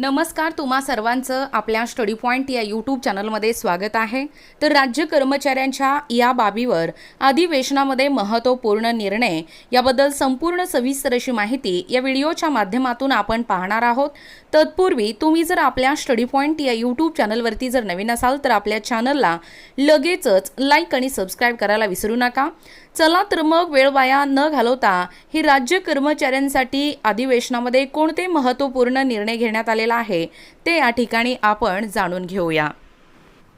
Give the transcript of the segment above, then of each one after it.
नमस्कार तुम्हा सर्वांचं आपल्या स्टडी पॉईंट या यूट्यूब चॅनलमध्ये स्वागत आहे. तर राज्य कर्मचाऱ्यांच्या या बाबीवर अधिवेशनामध्ये महत्त्वपूर्ण निर्णय याबद्दल संपूर्ण सविस्तर अशी माहिती या व्हिडिओच्या माध्यमातून आपण पाहणार आहोत. तत्पूर्वी तुम्ही जर आपल्या स्टडी पॉईंट या यूट्यूब चॅनलवरती जर नवीन असाल तर आपल्या चॅनलला लगेचच लाईक आणि सबस्क्राईब करायला विसरू नका. चला तर मग वेळ वाया न घालवता हे राज्य कर्मचाऱ्यांसाठी अधिवेशनामध्ये कोणते महत्त्वपूर्ण निर्णय घेण्यात आलेले आहे. ते या ठिकाणी आपण जाणून घेऊया.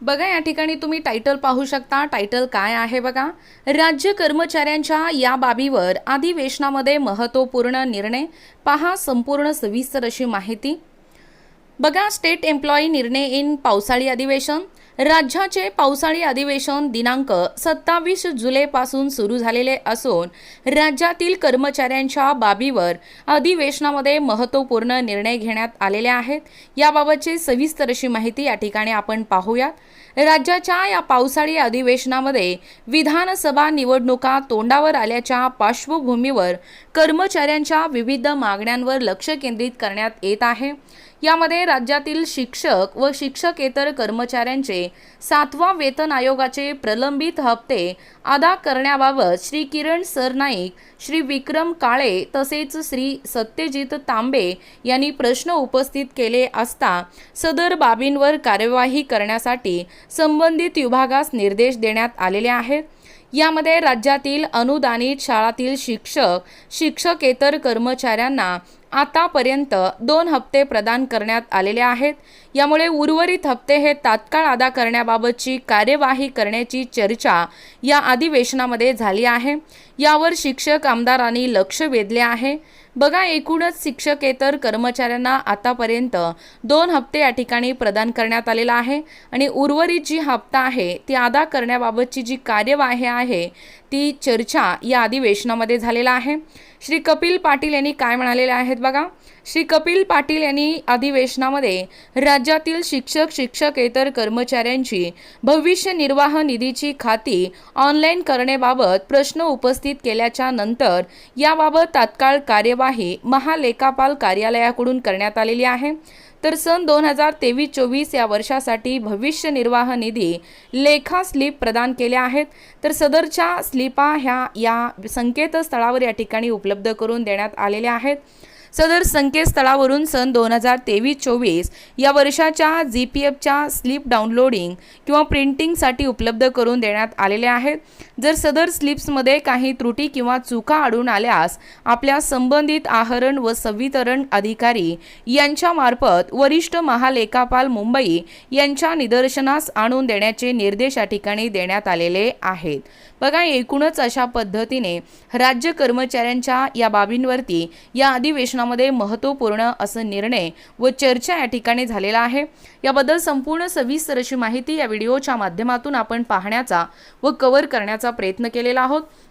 बघा या ठिकाणी तुम्ही टायटल पाहू शकता. टायटल काय आहे बघा? राज्य कर्मचाऱ्यांच्या या बाबीवर अधिवेशनामध्ये महत्त्वपूर्ण निर्णय. पहा संपूर्ण सविस्तर अशी माहिती. बघा स्टेट एम्प्लॉई निर्णय इन पावसाळी अधिवेशन. राज्याचे पावसाळी अधिवेशन दिनांक सत्तावीस जुलैपासून सुरू झालेले असून राज्यातील कर्मचाऱ्यांच्या बाबीवर अधिवेशनामध्ये महत्त्वपूर्ण निर्णय घेण्यात आलेले आहेत. याबाबतची सविस्तर अशी माहिती या ठिकाणी आपण पाहूयात. राज्याच्या या पावसाळी अधिवेशनामध्ये विधानसभा निवडणुका तोंडावर आल्याच्या पार्श्वभूमीवर कर्मचाऱ्यांच्या विविध मागण्यांवर लक्ष केंद्रित करण्यात येत आहे. यामध्ये राज्यातील शिक्षक व शिक्षकेतर कर्मचाऱ्यांचे सातवा वेतन आयोगाचे प्रलंबित हप्ते अदा करण्याबाबत श्री किरण सरनाईक श्री विक्रम काळे तसेच श्री सत्यजित तांबे यांनी प्रश्न उपस्थित केले असता सदर बाबींवर कार्यवाही करण्यासाठी संबंधित विभागास निर्देश देण्यात आलेले आहेत. यामध्ये राज्यातील अनुदानित शाळातील शिक्षक शिक्षकेतर कर्मचाऱ्यांना आतापर्यंत दोन हप्ते प्रदान करण्यात आलेले आहेत. यामुळे उर्वरित हप्ते हे तात्काळ अदा करण्याबाबतची कार्यवाही करण्याची चर्चा या अधिवेशनामध्ये झाली आहे. यावर शिक्षक आमदारांनी लक्ष वेधले आहे. बघा एकूणच शिक्षकेतर कर्मचाऱ्यांना आतापर्यंत दोन हप्ते या ठिकाणी प्रदान करण्यात आलेला आहे आणि उर्वरित जी हप्ता आहे ती अदा करण्याबाबतची जी कार्यवाही आहे ती चर्चा या अधिवेशनामध्ये झालेला आहे. श्री कपिल पाटील यांनी काय म्हणालेले आहेत बघा? श्री कपिल पाटील यांनी अधिवेशनामध्ये राज्यातील शिक्षक शिक्षकेतर कर्मचाऱ्यांची भविष्य निर्वाह निधीची खाती ऑनलाईन करण्याबाबत प्रश्न उपस्थित केल्याच्यानंतर याबाबत तात्काळ कार्यवाही महालेखापाल कार्यालयाकडून करण्यात आलेली आहे. तर सन दोन हजार तेवीस चोवीस या वर्षासाठी भविष्य निर्वाह निधी लेखा स्लिप प्रदान केल्या आहेत. तर सदरच्या स्लिपा ह्या या संकेतस्थळावर या ठिकाणी उपलब्ध करून देण्यात आलेल्या आहेत. सदर संकेतस्थळावरून सन दोन हजार तेवीस चोवीस या वर्षाच्या जी पी एफच्या स्लिप डाउनलोडिंग किंवा प्रिंटिंगसाठी उपलब्ध करून देण्यात आलेले आहेत. जर सदर स्लिप्समध्ये काही त्रुटी किंवा चुका आढळून आल्यास आपल्या संबंधित आहरण व संवितरण अधिकारी यांच्यामार्फत वरिष्ठ महालेखापाल मुंबई यांच्या निदर्शनास आणून देण्याचे निर्देश या ठिकाणी देण्यात आलेले आहेत. बघा एकूणच अशा पद्धतीने राज्य कर्मचाऱ्यांच्या या बाबींवरती या अधिवेशनात अधिवेशनामध्ये महत्त्वपूर्ण असं निर्णय व चर्चा या ठिकाणी झालेला आहे. याबद्दल संपूर्ण सविस्तर अशी माहिती या व्हिडिओच्या माध्यमातून आपण पाहण्याचा व कव्हर करण्याचा प्रयत्न केलेला आहोत.